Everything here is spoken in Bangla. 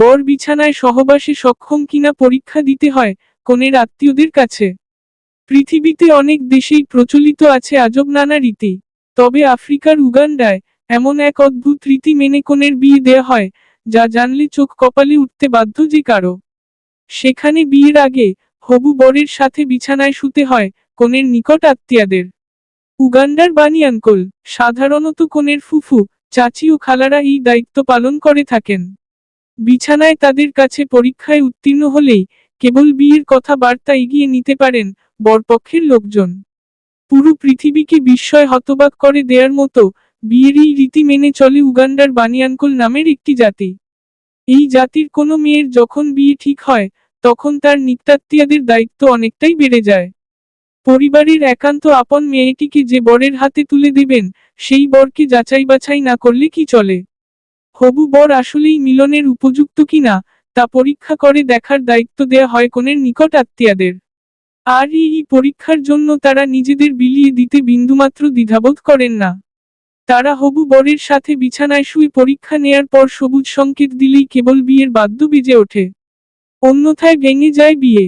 বর বিছানায় সহবাসে সক্ষম কিনা পরীক্ষা দিতে হয় কনের আত্মীয়দের কাছে। পৃথিবীতে অনেক দেশেই প্রচলিত আছে আজব নানা রীতি, তবে আফ্রিকার উগান্ডায় এমন এক অদ্ভুত রীতি মেনে কনের বিয়ে দেয়া হয়, যা জানলে চোখ কপালে উঠতে বাধ্য যে কারও। সেখানে বিয়ের আগে হবু বরের সাথে বিছানায় শুতে হয় কনের নিকট আত্মীয়াদের। উগান্ডার বানিয়ানকোল সাধারণত কনের ফুফু, চাচি ও খালারা এই দায়িত্ব পালন করে থাকেন। বিছানায় তাদের কাছে পরীক্ষায় উত্তীর্ণ হলেই কেবল বিয়ের কথা বার্তা এগিয়ে নিতে পারেন বরপক্ষের লোকজন। পুরো পৃথিবীকে বিস্ময় হতবাক করে দেয়ার মতো বিয়ের এই রীতি মেনে চলে উগান্ডার বানিয়ানকোল নামের একটি জাতি। এই জাতির কোনো মেয়ের যখন বিয়ে ঠিক হয়, তখন তার নিকটাত্মীয়াদের দায়িত্ব অনেকটাই বেড়ে যায়। পরিবারের একান্ত আপন মেয়েটিকে যে বরের হাতে তুলে দেবেন, সেই বরকে যাচাই বাছাই না করলে কি চলে? হবু বর আসলেই মিলনের উপযুক্ত কিনা, তা পরীক্ষা করে দেখার দায়িত্ব দেয়া হয় কনের নিকট আত্মীয়াদের। আর এই পরীক্ষার জন্য তারা নিজেদের বিলিয়ে দিতে বিন্দুমাত্র দ্বিধাবোধ করেন না। তারা হবু বরের সাথে বিছানায় শুয়ে পরীক্ষা নেয়ার পর সবুজ সংকেত দিলেই কেবল বিয়ের বাদ্য বেজে ওঠে। অন্যথায় ভেঙে যায় বিয়ে।